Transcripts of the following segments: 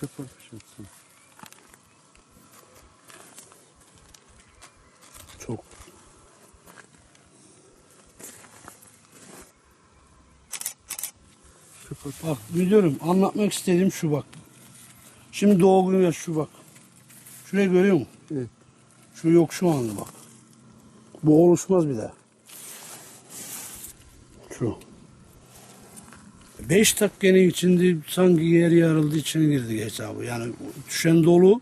Sıfır fışıltı. Çok. Sıfır. Bak müdürüm anlatmak istediğim şu bak. Şimdi doğu güneş şu bak. Şurayı görüyor musun? Evet. Şu yok şu anda bak. Bu oluşmaz bir daha. 5 dakikanın içinde sanki yer yarıldı içine girdi hesabı. Yani düşen dolu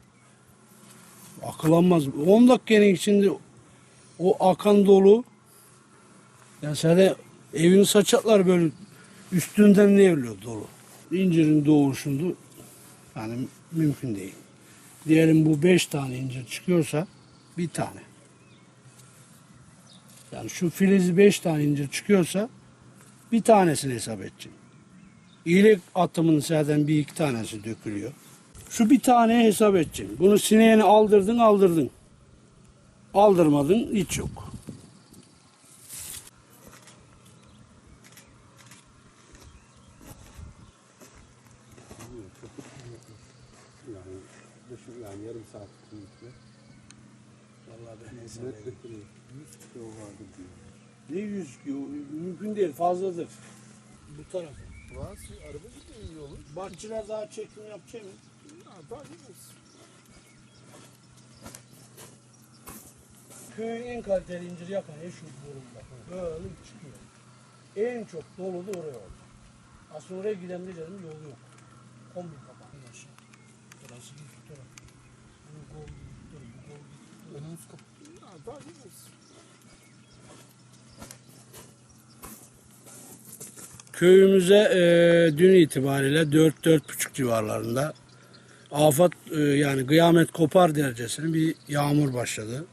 akılanmaz. 10 dakikanın içinde o akan dolu yani sana evini saçaklar böyle üstünden ne evliyor dolu. İncirin doğuşundu yani mümkün değil. Diyelim bu 5 tane incir çıkıyorsa bir tane. Yani şu filiz 5 tane incir çıkıyorsa bir tanesini hesap edeceğim. İyilik atımının zaten bir iki tanesi dökülüyor. Şu bir tane hesap edeceksin. Bunu sineğini aldırdın aldırdın. Aldırmadın hiç yok. Yani, yarım saat içinde. Vallahi ben hesap edeyim. götürüyor. 100 kilo vardı diyor. Ne yüz ki? o Mümkün değil fazladır. Bu tarafa. Varsa araba gidiyor iyi olur. Bahçeler daha çekim yapacak mı? Ha, daha iyi olsun. Köyün en kaliteli incir yapan eşit durumda. Böyle çıkıyor. En çok dolu da oraya oldu. Aslında oraya giden bir yerin yolu yok. Kombi kapandı aşağı. Burası gitti taraf. Bu gol gitti, bu gol gitti. Önümüz kapalı. Ha, daha iyi olsun. Köyümüze e, dün itibariyle 4-4,5 civarlarında afat e, yani kıyamet kopar derecesinde bir yağmur başladı.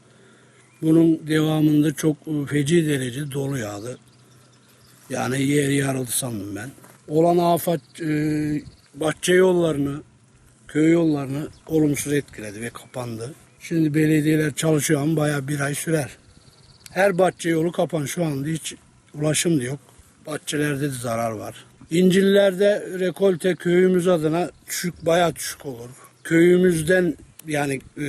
Bunun devamında çok e, feci derece dolu yağdı. Yani yer yarıldı sandım ben. Olan afet e, bahçe yollarını, köy yollarını olumsuz etkiledi ve kapandı. Şimdi belediyeler çalışıyor ama bayağı bir ay sürer. Her bahçe yolu kapan şu anda hiç ulaşım da yok. Bahçelerde de zarar var. İncillerde rekolte köyümüz adına düşük bayağı düşük olur. Köyümüzden yani e,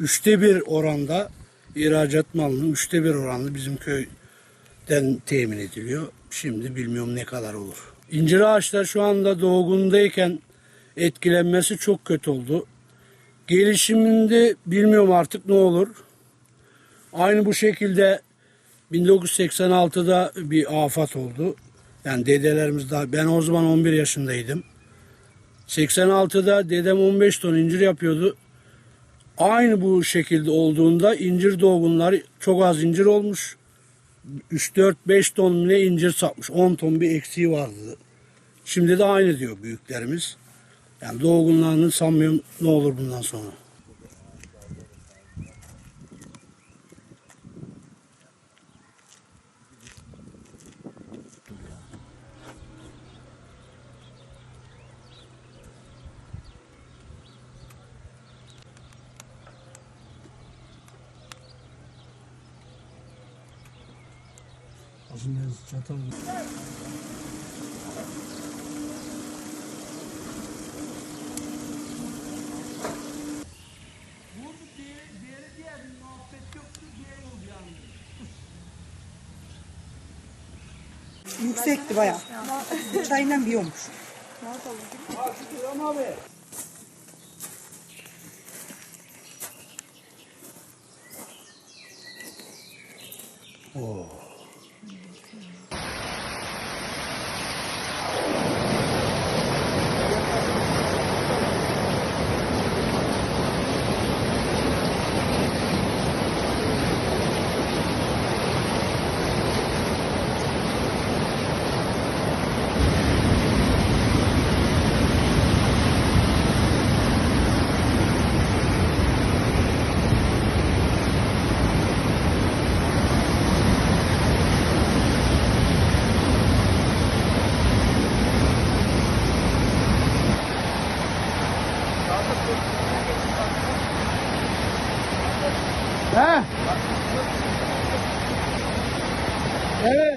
üçte bir oranda ihracat malının üçte bir oranda bizim köyden temin ediliyor. Şimdi bilmiyorum ne kadar olur. İncir ağaçlar şu anda doğgundayken etkilenmesi çok kötü oldu. Gelişiminde bilmiyorum artık ne olur. Aynı bu şekilde 1986'da bir afat oldu. Yani dedelerimiz daha ben o zaman 11 yaşındaydım. 86'da dedem 15 ton incir yapıyordu. Aynı bu şekilde olduğunda incir doğgunları çok az incir olmuş. 3-4-5 ton ne incir satmış. 10 ton bir eksiği vardı. Şimdi de aynı diyor büyüklerimiz. Yani doğgunlarını sanmıyorum ne olur bundan sonra. Aslında çatal Yüksekti bayağı. Çayından bir olmuş. Oh. Yeah.